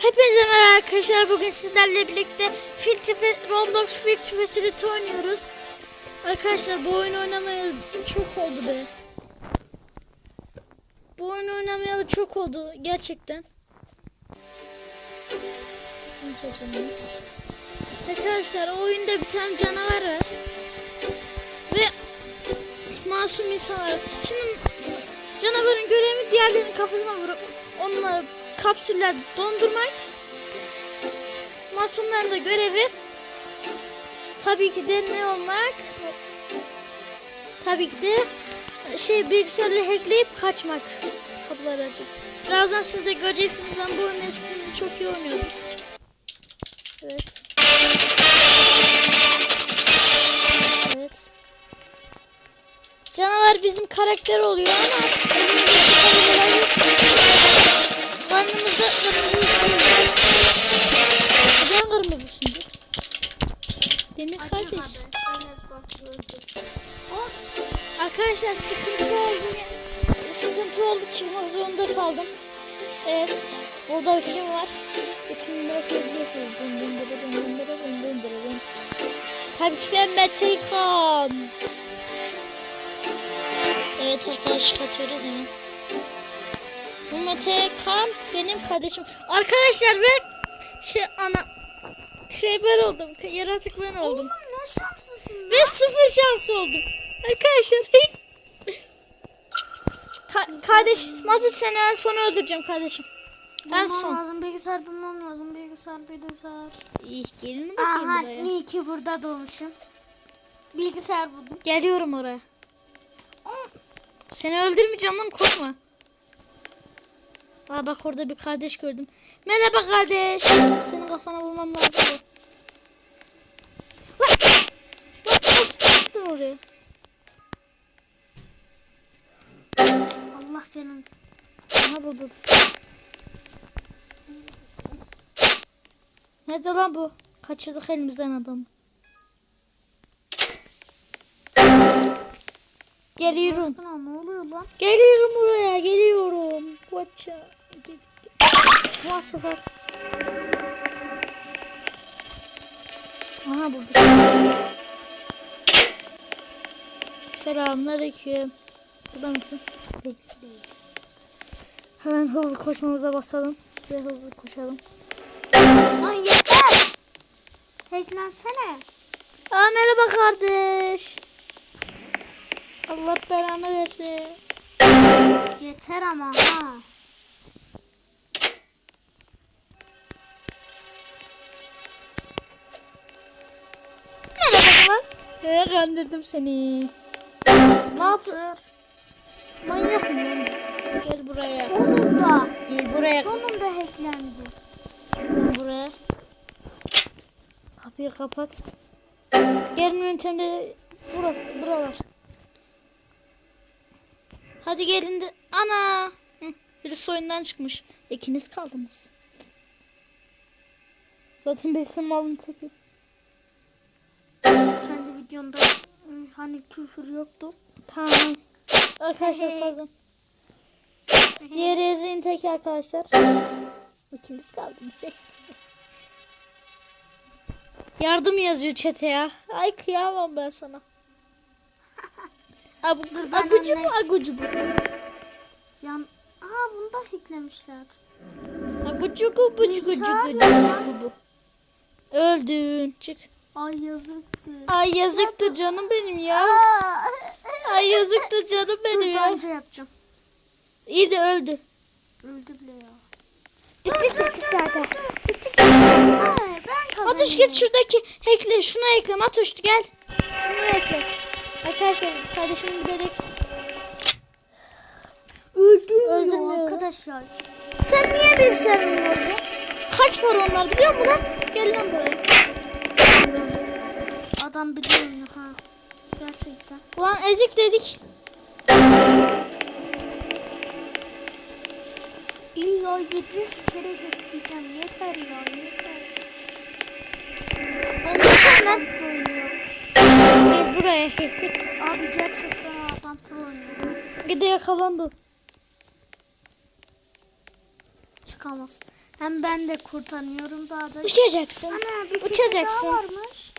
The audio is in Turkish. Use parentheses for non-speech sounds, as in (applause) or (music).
Hepinize merhaba arkadaşlar. Bugün sizlerle birlikte Filtre Roblox Filtre Facility oynuyoruz. Arkadaşlar bu oyunu oynamayalı çok oldu be. Bu oyunu oynamayalı çok oldu gerçekten. Arkadaşlar o oyunda bir tane canavar var. Ve masum insanlar. Şimdi canavarın görevi diğerlerinin kafasına vurup onları kapsüller dondurmak. Masumların da görevi tabii ki de ne olmak? Tabii ki de şey bilgisayarla hackleyip kaçmak kapıları açıp. Birazdan siz de göreceksiniz ben bu oyunu eskiden çok iyi oynuyordum. Evet. Evet. Canavar bizim karakter oluyor ama Arkadaşlar sıkıntı oldu. Sıkıntı oldu çıkmak zorunda kaldım. Evet. Burada kim var? İsmini okuyabiliyorsunuz. Dın dın dırı dın dın dırı dın dın dırı dın. Tabii ki de Mete Khan. Evet arkadaşlık atıyoruz hemen. Bu Mete Khan benim kardeşim. Arkadaşlar ben şey ana şey ben oldum. Yaratık ben oldum. ne şanslısın. Ve sıfır şans oldum. Arkadaşlar. Ka- kardeş Mazut seni en son öldüreceğim kardeşim. En Bulmam son. lazım bilgisayar bulmam lazım bilgisayar bilgisayar. İyi gelin bakayım Aha buraya. iyi ki burada doğmuşum. Bilgisayar buldum. Geliyorum oraya. Seni öldürmeyeceğim lan korkma. Aa bak orada bir kardeş gördüm. Merhaba kardeş. Senin kafana vurmam lazım. Aha burada. Nerede lan bu? Kaçırdık elimizden adamı. Geliyorum. Aşkına ne oluyor lan? Geliyorum buraya. Geliyorum. Koça. Lan sefer. Aha burada. Selamünaleyküm. Burada mısın? Değil. Hemen hızlı koşmamıza basalım. Ve hızlı koşalım. Ay yeter. Hacklensene. Aa merhaba kardeş. Allah belanı versin. Yeter ama ha. Ee, kandırdım seni. Ne yapıyorsun? Manyak mı lan? Gel buraya. Sonunda. Gel buraya. Sonunda hacklendi. Buraya. Kapıyı kapat. Gelin yöntemde burası, buralar. Hadi gelin de. Ana. Hı, Birisi oyundan çıkmış. İkiniz kaldınız. Zaten birisi malın teki. Kendi videomda ıı, hani küfür yoktu. Tamam. Arkadaşlar fazla. Diğeri Ezre'nin teki arkadaşlar. İkiniz kaldınız. Yardım yazıyor çete ya. Ay kıyamam ben sana. (laughs) Abu, agucu bu agucu bu. Yan Aa bunu da hacklemişler. Agucu bu bu gucu Bilgisayar gucu ya. bu. Öldün. Çık. Ay yazıktı. Ay yazıktı canım benim ya. Ay yazıktı canım benim Dur ya. daha önce yapacağım. İyi de öldü. Öldü bile ya. Tık tık tık tık tık tık. Ben kazandım. Atuş git şuradaki hackle. Şunu ekle. Atuş gel. Şunu ekle. Arkadaşlar kardeşim giderek. Öldüm Öldürmüyor. arkadaşlar. Sen niye bilgisayarını bozuyorsun? Kaç para onlar biliyor musun lan? Gel lan buraya. Adam biliyor ha. Gerçekten. Ulan ezik dedik. İlla 700 kere hackleyeceğim. Yeter ya yeter. Lan. Adam pro oynuyor. Gel buraya. (laughs) Abi gerçekten adam pro oynuyor. Gide yakalandı. kalmaz. Hem ben de kurtarmıyorum daha da. Uçacaksın. Ana bir Uçacaksın. daha varmış.